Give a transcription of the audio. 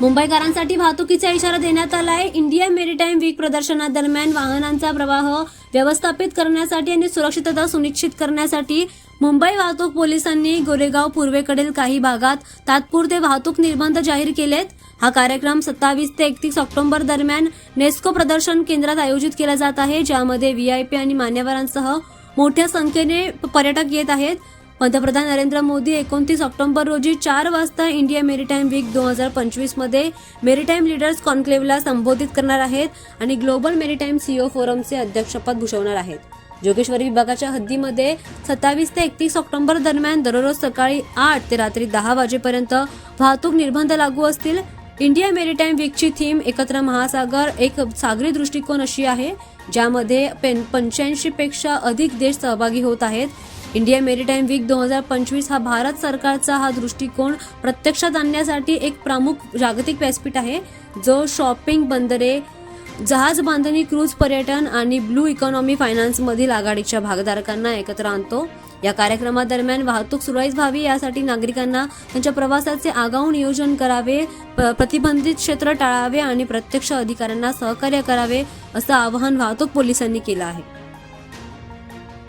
मुंबईकरांसाठी वाहतुकीचा इशारा देण्यात आलाय इंडिया मेरीटाईम वीक प्रदर्शनादरम्यान वाहनांचा प्रवाह व्यवस्थापित करण्यासाठी आणि सुरक्षितता सुनिश्चित करण्यासाठी मुंबई वाहतूक पोलिसांनी गोरेगाव पूर्वेकडील काही भागात तात्पुरते वाहतूक निर्बंध जाहीर केलेत. हा कार्यक्रम सत्तावीस ते एकतीस ऑक्टोबर दरम्यान नेस्को प्रदर्शन केंद्रात आयोजित केला जात आहे ज्यामध्ये व्हीआयपी आणि मान्यवरांसह मोठ्या संख्येने पर्यटक येत आहेत. पंतप्रधान नरेंद्र मोदी एकोणतीस ऑक्टोबर रोजी चार वाजता इंडिया मेरीटाईम वीक दोन हजार पंचवीसमध्ये मेरीटाईम लीडर्स कॉन्क्लेव्हला संबोधित करणार आहेत आणि ग्लोबल मेरीटाईम सीओ फोरमचे अध्यक्षपद भूषवणार आहेत. जोगेश्वरी विभागाच्या हद्दीमध्ये सत्तावीस ते एकतीस ऑक्टोबर दरम्यान दररोज सकाळी आठ ते रात्री दहा वाजेपर्यंत वाहतूक निर्बंध लागू असतील. इंडिया मेरीटाईम वीकची थीम एकत्र महासागर एक सागरी दृष्टिकोन अशी आहे ज्यामध्ये पंच्याऐंशी पेक्षा अधिक देश सहभागी होत आहेत. इंडिया मेरीटाईम वीक दोन हजार पंचवीस हा भारत सरकारचा हा दृष्टिकोन प्रत्यक्षात आणण्यासाठी एक प्रमुख जागतिक व्यासपीठ आहे जो शॉपिंग बंदरे जहाज बांधणी क्रूज पर्यटन आणि ब्लू इकॉनॉमी फायनान्समधील आघाडीच्या भागधारकांना एकत्र आणतो. या कार्यक्रमादरम्यान वाहतूक सुरळीत व्हावी यासाठी नागरिकांना त्यांच्या प्रवासाचे आगाऊ नियोजन करावे प- प्रतिबंधित क्षेत्र टाळावे आणि प्रत्यक्ष अधिकाऱ्यांना सहकार्य करावे असं आवाहन वाहतूक पोलिसांनी केलं आहे.